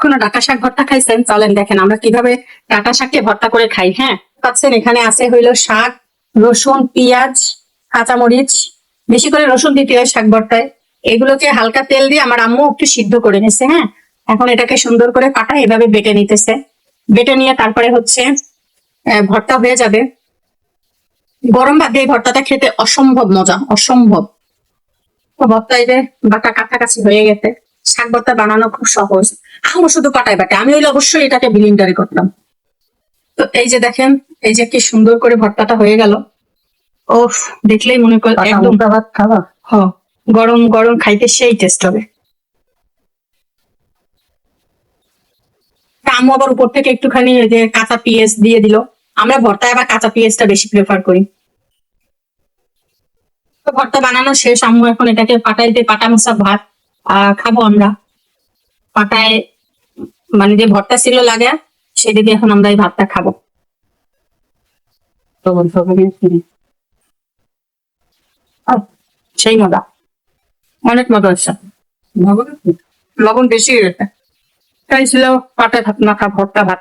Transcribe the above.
কোনো ডাটা শাক ভর্তা খাইছেন? চলেন দেখেন আমরা কীভাবে ডাটা শাককে ভর্তা করে খাই হ্যাঁ? পাচ্ছেন, এখানে আছে হইল শাক, রসুন, পেঁয়াজ, কাঁচামরিচ, বেশি করে রসুন দিতে হয় শাক ভর্তায়। এগুলোকে হালকা তেল দিয়ে আমার আম্মু একটু সিদ্ধ করে নিছে হ্যাঁ? এখন এটাকে সুন্দর করে কাটা এভাবে বেটে নিতেছে। বেটে নিয়ে তারপরে হচ্ছে ভর্তা হয়ে যাবে। গরম ভাত দিয়ে ভর্তাটা খেতে অসম্ভব মজা, অসম্ভব। ভর্তা যে বাটা কাছাকাছি হয়ে গেছে। শাক ভর্তা বানানো খুব সহজ। আম্মু শুধু পাটায় বাটে। আমি হইলে অবশ্যই এটাকে বিলিন্ডারি করতাম। তো এই যে দেখেন এই যে কি সুন্দর করে ভর্তাটা হয়ে গেল। ওফ দেখলেই মনে করে একদম ভাত খাবা? হ গরম গরম খাইতে সেই টেস্ট হবে। আম্মু আবার উপর থেকে একটুখানি যে কাঁচা পেঁয়াজ দিয়ে দিল। আমরা ভর্তায় আবার কাঁচা পেঁয়াজটা বেশি প্রেফার করি। তো ভর্তা বানানো শেষ। আম্মু এখন এটাকে পাটাইতে পাটা মশা ভাত খাব আমরা। পাটায় মানে যে ভর্তা ছিল লাগে, সেদিকে এখন আমরা এই ভাতটা খাব। তো সেই মজা। অনেক মজা হচ্ছে। লবণ বেশি তাই ছিল পাটা ভাত, মাখা ভর্তা ভাত।